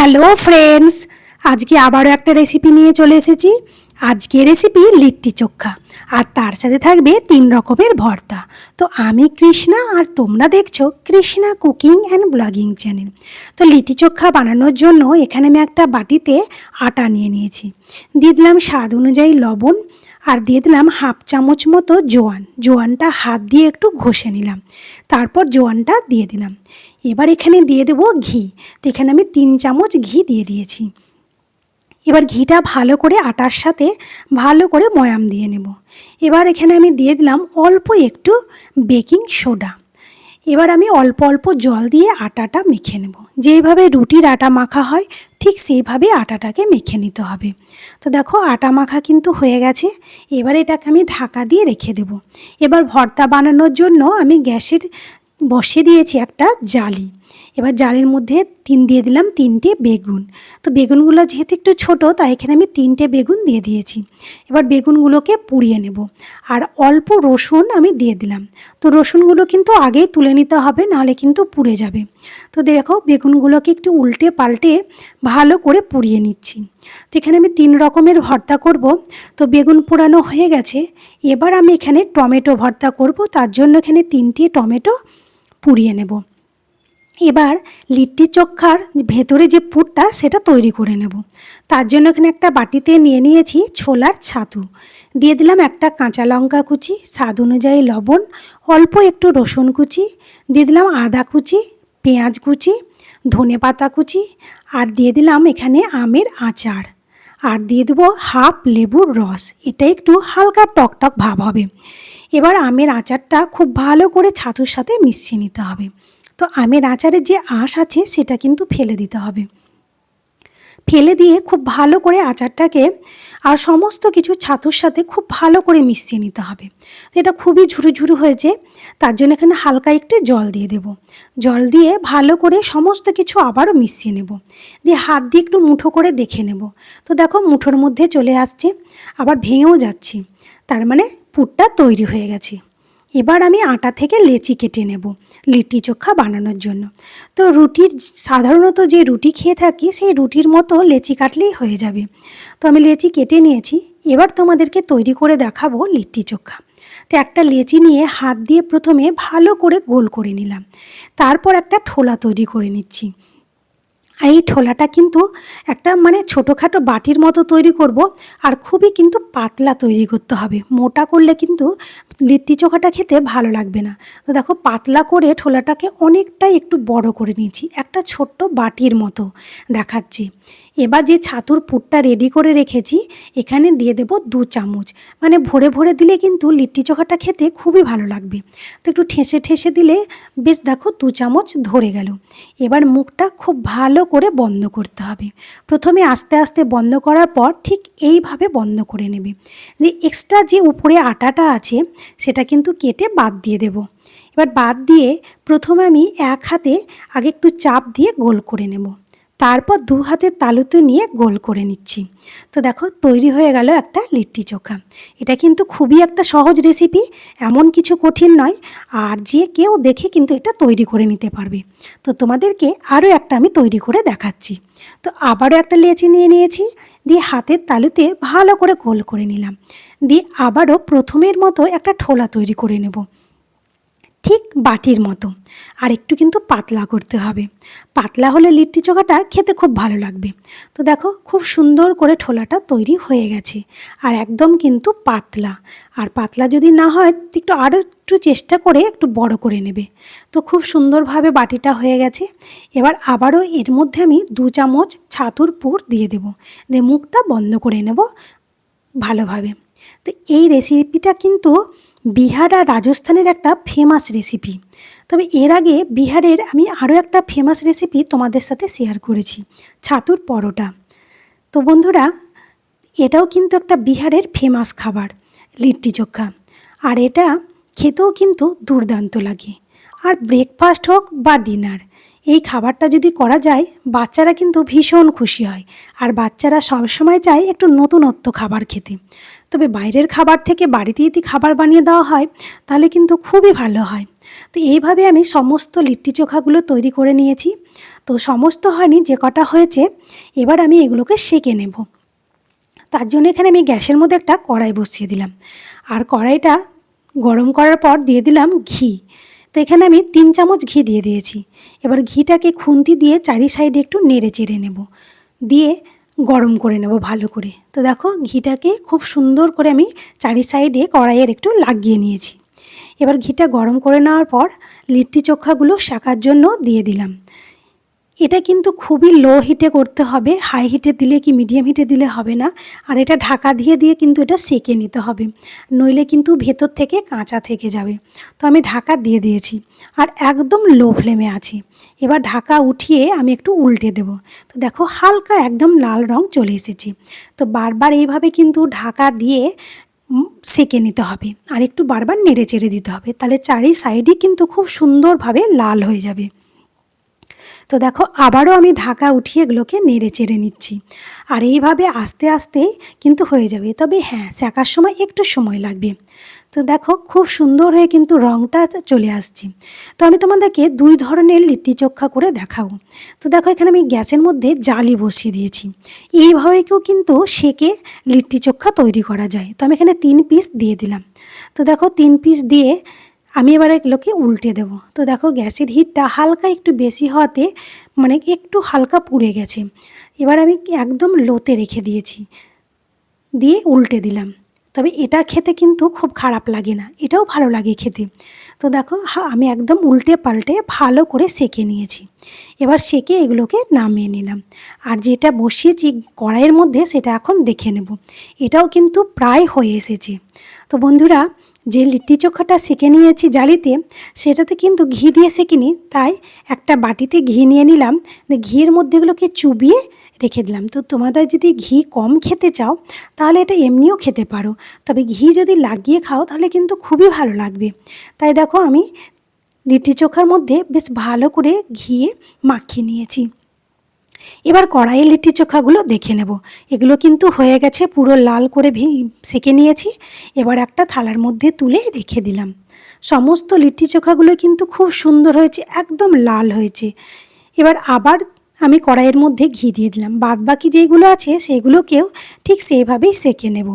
Hello friends, আজকে আবারও একটা রেসিপি নিয়ে চলে এসেছি। আজকে রেসিপি লিট্টি চোখা, আর তার সাথে থাকবে তিন রকমের ভর্তা। তো আমি কৃষ্ণা, আর তোমরা দেখছ Krishna cooking and blogging channel. তো লিট্টি চোখা বানানোর জন্য এখানে আমি একটা বাটিতে আটা নিয়ে নিয়েছি। দিয়ে দিলাম স্বাদ অনুযায়ী লবণ আর দিয়ে দিলাম হাফ চামচ মতো জোয়ান। জোয়ানটা হাত দিয়ে একটু ঘষে নিলাম। তারপর জোয়ানটা দিয়ে দিলাম। এবার এখানে দিয়ে দেবো ঘি। তো এখানে আমি তিন চামচ ঘি দিয়ে দিয়েছি। এবার ঘিটা ভালো করে আটার সাথে ভালো করে ময়াম দিয়ে নেব। এবার এখানে আমি দিয়ে দিলাম অল্প একটু বেকিং সোডা। এবার আমি অল্প অল্প জল দিয়ে আটাটা মেখে নেব। যেভাবে রুটির আটা মাখা হয় ঠিক সেইভাবে আটাটাকে মেখে নিতে হবে। তো দেখো আটা মাখা কিন্তু হয়ে গেছে। এবার এটাকে আমি ঢাকা দিয়ে রেখে দেব। এবার ভর্তা বানানোর জন্য আমি গ্যাসের বসে দিয়েছি একটা জালি। এবার জালের মধ্যে তিন দিয়ে দিলাম তিনটে বেগুন। তো বেগুনগুলো যেহেতু একটু ছোট, তাই এখানে আমি তিনটে বেগুন দিয়ে দিয়েছি। এবার বেগুনগুলোকে পুড়িয়ে নেব। আর অল্প রসুন আমি দিয়ে দিলাম। তো রসুনগুলো কিন্তু আগেই তুলে নিতে হবে, নাহলে কিন্তু পুড়ে যাবে। তো দেখো, বেগুনগুলোকে একটু উল্টে পাল্টে ভালো করে পুড়িয়ে নিচ্ছি। তো এখানে আমি তিন রকমের ভর্তা করব। তো বেগুন পোড়ানো হয়ে গেছে। এবার আমি এখানে টমেটো ভর্তা করব। তার জন্য এখানে তিনটে টমেটো পুড়িয়ে নেব। এবার লিট্টি চোখার ভেতরে যে পুরটা, সেটা তৈরি করে নেব। তার জন্য এখানে একটা বাটিতে নিয়ে নিয়েছি ছোলার ছাতু। দিয়ে দিলাম একটা কাঁচা লঙ্কা কুচি, স্বাদ অনুযায়ী লবণ, অল্প একটু রসুন কুচি, দিয়ে দিলাম আদা কুচি, পেঁয়াজ কুচি, ধনে পাতা কুচি, আর দিয়ে দিলাম এখানে আমের আচার। আর দিয়ে দেবো হাফ লেবুর রস, এটা একটু হালকা টকটক ভাব হবে। এবার আমের আচারটা খুব ভালো করে ছাতুর সাথে মিশিয়ে নিতে হবে। তো আমের আচারের যে আঁশ আছে, সেটা কিন্তু ফেলে দিতে হবে। ফেলে দিয়ে খুব ভালো করে আচারটাকে আর সমস্ত কিছু ছাতুর সাথে খুব ভালো করে মিশিয়ে নিতে হবে। তো এটা খুবই ঝুরু ঝুরু হয়েছে, তার জন্য এখানে হালকা একটু জল দিয়ে দেব। জল দিয়ে ভালো করে সমস্ত কিছু আবারও মিশিয়ে নেব। দিয়ে হাত দিয়ে একটু মুঠো করে দেখে নেব। তো দেখো মুঠোর মধ্যে চলে আসছে, আবার ভেঙেও যাচ্ছে, তার মানে পুরটা তৈরি হয়ে গেছে। এবার আমি আটা থেকে লেচি কেটে নেব। লিট্টি চোখা বানানোর জন্য। তো রুটির সাধারণত যে রুটি খেয়ে থাকি, সেই রুটির মতো লেচি কাটলেই হয়ে যাবে। তো আমি লেচি কেটে নিয়েছি। এবার তোমাদেরকে তৈরি করে দেখাবো লিট্টি চোখা। তো একটা লেচি নিয়ে হাত দিয়ে প্রথমে ভালো করে গোল করে নিলাম। তারপর একটা ঠোলা তৈরি করে নিচ্ছি। আর এই ঠোলাটা কিন্তু একটা মানে ছোটোখাটো বাটির মতো তৈরি করব। আর খুবই কিন্তু পাতলা তৈরি করতে হবে। মোটা করলে কিন্তু লিট্টি চোখাটা খেতে ভালো লাগবে না। তো দেখো, পাতলা করে ঠোলাটাকে অনেকটাই একটু বড় করে নিয়েছি, একটা ছোট্ট বাটির মতো দেখাচ্ছি। এবার যে ছাতুর পুরটা রেডি করে রেখেছি, এখানে দিয়ে দেব দু চামচ। মানে ভরে ভরে দিলে কিন্তু লিট্টি চোখাটা খেতে খুবই ভালো লাগবে। তো একটু ঠেসে ঠেসে দিলে বেশ দেখো দু চামচ ধরে গেল। এবার মুখটা খুব ভালো করে বন্ধ করতে হবে। প্রথমে আস্তে আস্তে বন্ধ করার পর ঠিক এইভাবে বন্ধ করে নেবে। যে এক্সট্রা যে উপরে আটাটা আছে সেটা কিন্তু কেটে বাদ দিয়ে দেব। এবার বাদ দিয়ে প্রথমে আমি এক হাতে আগে একটু চাপ দিয়ে গোল করে নেব। তারপর দু হাতের তালুতে নিয়ে গোল করে নিচ্ছি। তো দেখো, তৈরি হয়ে গেল একটা লিট্টি চোখা। এটা কিন্তু খুবই একটা সহজ রেসিপি এমন কিছু কঠিন নয়, আর যে কেউ দেখে কিন্তু এটা তৈরি করে নিতে পারবে। তো তোমাদেরকে আরও একটা আমি তৈরি করে দেখাচ্ছি। তো আবারও একটা লেচি নিয়ে নিয়েছি। দিয়ে হাতের তালুতে ভালো করে গোল করে নিলাম। দিয়ে আবারও প্রথমের মতো একটা ঠোলা তৈরি করে নেব। ঠিক বাটির মতো। আর একটু কিন্তু পাতলা করতে হবে। পাতলা হলে লিট্টি চোখাটা খেতে খুব ভালো লাগবে। তো দেখো, খুব সুন্দর করে ঠোলাটা তৈরি হয়ে গেছে। আর একদম কিন্তু পাতলা। আর পাতলা যদি না হয়, একটু আরও একটু চেষ্টা করে একটু বড় করে নেবে। তো খুব সুন্দরভাবে বাটিটা হয়ে গেছে। এবার আবারও এর মধ্যে আমি দু চামচ ছাতুর পুর দিয়ে দেব। দিয়ে মুখটা বন্ধ করে নেব ভালোভাবে। তো এই রেসিপিটা কিন্তু বিহার আর রাজস্থানের একটা ফেমাস রেসিপি তবে এর আগে বিহারের আমি আরও একটা ফেমাস রেসিপি তোমাদের সাথে শেয়ার করেছি, ছাতুর পরোটা। তো বন্ধুরা, এটাও কিন্তু একটা বিহারের ফেমাস খাবার, লিট্টি চোখা। আর এটা খেতেও কিন্তু দুর্দান্ত লাগে। আর ব্রেকফাস্ট হোক বা ডিনার এই খাবারটা যদি করা যায়, বাচ্চারা কিন্তু ভীষণ খুশি হয় আর বাচ্চারা সবসময় চায় একটু নতুনত্ব খাবার খেতে। তবে বাইরের খাবার থেকে বাড়িতে যদি খাবার বানিয়ে দেওয়া হয়, তাহলে কিন্তু খুবই ভালো হয়। তো এইভাবে আমি সমস্ত লিট্টি চোখাগুলো তৈরি করে নিয়েছি। তো সমস্ত হয়নি, যে কটা হয়েছে, এবার আমি এগুলোকে সেঁকে নেব। তার জন্য এখানে আমি গ্যাসের মধ্যে একটা কড়াই বসিয়ে দিলাম। আর কড়াইটা গরম করার পর দিয়ে দিলাম ঘি। তো এখানে আমি তিন চামচ ঘি দিয়ে দিয়েছি। এবার ঘিটাকে খুন্তি দিয়ে চারি সাইডে একটু নেড়ে চেড়ে নেব। দিয়ে গরম করে নেব ভালো করে। তো দেখো ঘিটাকে খুব সুন্দর করে আমি চারি সাইডে কড়াইয়ের একটু লাগিয়ে নিয়েছি। এবার ঘিটা গরম করে নেওয়ার পর লিট্টি চোখাগুলো শাকার জন্য দিয়ে দিলাম। এটা কিন্তু খুবই লো হিটে করতে হবে। হাই হিটে দিলে কি মিডিয়াম হিটে দিলে হবে না। আর এটা ঢাকা দিয়ে দিয়ে কিন্তু এটা সেকে নিতে হবে। নইলে কিন্তু ভেতর থেকে কাঁচা থেকে যাবে। তো আমি ঢাকা দিয়ে দিয়েছি। আর একদম লো ফ্লেমে আছে। এবার ঢাকা উঠিয়ে আমি একটু উল্টে দেব। তো দেখো হালকা একদম লাল রং চলে এসেছে। তো বারবার এইভাবে কিন্তু ঢাকা দিয়ে সেকে নিতে হবে। আর একটু বারবার নেড়ে চেড়ে দিতে হবে। তাহলে চারি সাইডই কিন্তু খুব সুন্দরভাবে লাল হয়ে যাবে। তো দেখো, আবারও আমি ঢাকা উঠিয়ে এগুলোকে নেড়ে চেড়ে নিচ্ছি। আর এইভাবে আস্তে আস্তে কিন্তু হয়ে যাবে। তবে হ্যাঁ শেখার সময় একটু সময় লাগবে। তো দেখো, খুব সুন্দর হয়ে কিন্তু রঙটা চলে আসছে। তো আমি তোমাদেরকে দুই ধরনের লিট্টি চোখা করে দেখাবো। তো দেখো, এখানে আমি গ্যাসের মধ্যে জালি বসিয়ে দিয়েছি। এইভাবেও কিন্তু সেকে লিট্টি চোখা তৈরি করা যায়। তো আমি এখানে তিন পিস দিয়ে দিলাম। তো দেখো, তিন পিস দিয়ে আমি এবার এগুলোকে উল্টে দেবো। তো দেখো, গ্যাসের হিটটা হালকা একটু বেশি হওয়াতে মানে একটু হালকা পুড়ে গেছে। এবার আমি একদম লোতে রেখে দিয়েছি। দিয়ে উল্টে দিলাম। তবে এটা খেতে কিন্তু খুব খারাপ লাগে না, এটাও ভালো লাগে খেতে। তো দেখো আমি একদম উল্টে পাল্টে ভালো করে সেকে নিয়েছি। এবার সেকে এগুলোকে নামিয়ে নিলাম। আর যেটা বসিয়েছি কড়াইয়ের মধ্যে সেটা এখন দেখে নেব। এটাও কিন্তু প্রায় হয়ে এসেছে। তো বন্ধুরা, যে লিট্টি চোখাটা সেঁকে নিয়েছি জালিতে, সেটাতে কিন্তু ঘি দিয়ে সেঁকিনি, তাই একটা বাটিতে ঘি নিয়ে নিলাম। ঘিয়ের মধ্যেগুলোকে চুবিয়ে রেখে দিলাম। তো তোমাদের যদি ঘি কম খেতে চাও, তাহলে এটা এমনিও খেতে পারো। তবে ঘি যদি লাগিয়ে খাও, তাহলে কিন্তু খুবই ভালো লাগবে। তাই দেখো আমি লিট্টি চোখার মধ্যে বেশ ভালো করে ঘিয়ে মাখিয়ে নিয়েছি। এবার কড়াইয়ে লিট্টি চোখাগুলো দেখে নেব। এগুলো কিন্তু হয়ে গেছে, পুরো লাল করে সেঁকে নিয়েছি। এবার একটা থালার মধ্যে তুলে রেখে দিলাম। সমস্ত লিট্টি চোখাগুলো কিন্তু খুব সুন্দর হয়েছে, একদম লাল হয়েছে। এবার আবার আমি কড়াইয়ের মধ্যে ঘি দিয়ে দিলাম। বাদ বাকি যেগুলো আছে সেগুলোকেও ঠিক সেইভাবেই সেঁকে নেব।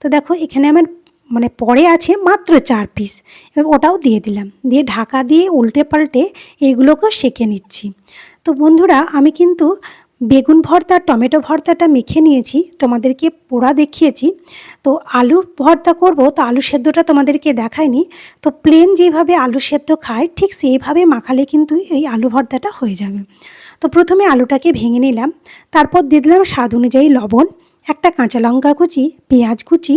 তো দেখো, এখানে আমার মানে পরে আছে মাত্র চার পিস এবার ওটাও দিয়ে দিলাম। দিয়ে ঢাকা দিয়ে উল্টে পাল্টে এগুলোকেও সেঁকে নিচ্ছি। তো বন্ধুরা, আমি কিন্তু বেগুন ভর্তা, টমেটো ভর্তাটা মেখে নিয়েছি, তোমাদেরকে পোড়া দেখিয়েছি। তো আলু ভর্তা করব, তো আলু সেদ্ধটা তোমাদেরকে দেখায়নি তো প্লেন যেভাবে আলু সেদ্ধ খায়, ঠিক সেইভাবে মাখালে কিন্তু এই আলু ভর্তাটা হয়ে যাবে। তো প্রথমে আলুটাকে ভেঙে নিলাম, তারপর দিয়ে দিলাম স্বাদ অনুযায়ী লবণ, একটা কাঁচা লঙ্কা কুচি, পেঁয়াজ কুচি,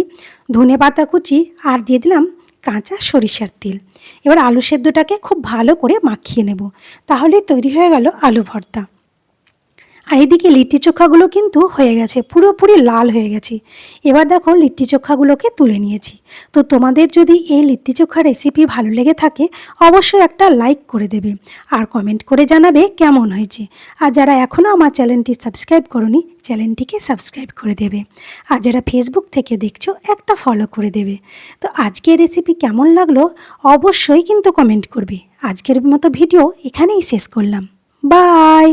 ধনে পাতা কুচি আর দিয়ে দিলাম কাঁচা সরিষার তেল। এবার আলু সেদ্ধটাকে খুব ভালো করে মাখিয়ে নেব তাহলে তৈরি হয়ে গেল আলু ভর্তা। আর এদিকে লিট্টি চোখাগুলো কিন্তু হয়ে গেছে, পুরোপুরি লাল হয়ে গেছে। এবার দেখো লিট্টি চোখাগুলোকে তুলে নিয়েছি। তো তোমাদের যদি এই লিট্টি চোখা রেসিপি ভালো লেগে থাকে, অবশ্যই একটা লাইক করে দেবে আর কমেন্ট করে জানাবে কেমন হয়েছে। আর যারা এখনও আমার চ্যানেলটি সাবস্ক্রাইব করনি, চ্যানেলটিকে সাবস্ক্রাইব করে দেবে। আর যারা ফেসবুক থেকে দেখছ, একটা ফলো করে দেবে। তো আজকের রেসিপি কেমন লাগল, অবশ্যই কিন্তু কমেন্ট করবে। আজকের মতো ভিডিও এখানেই শেষ করলাম। বাই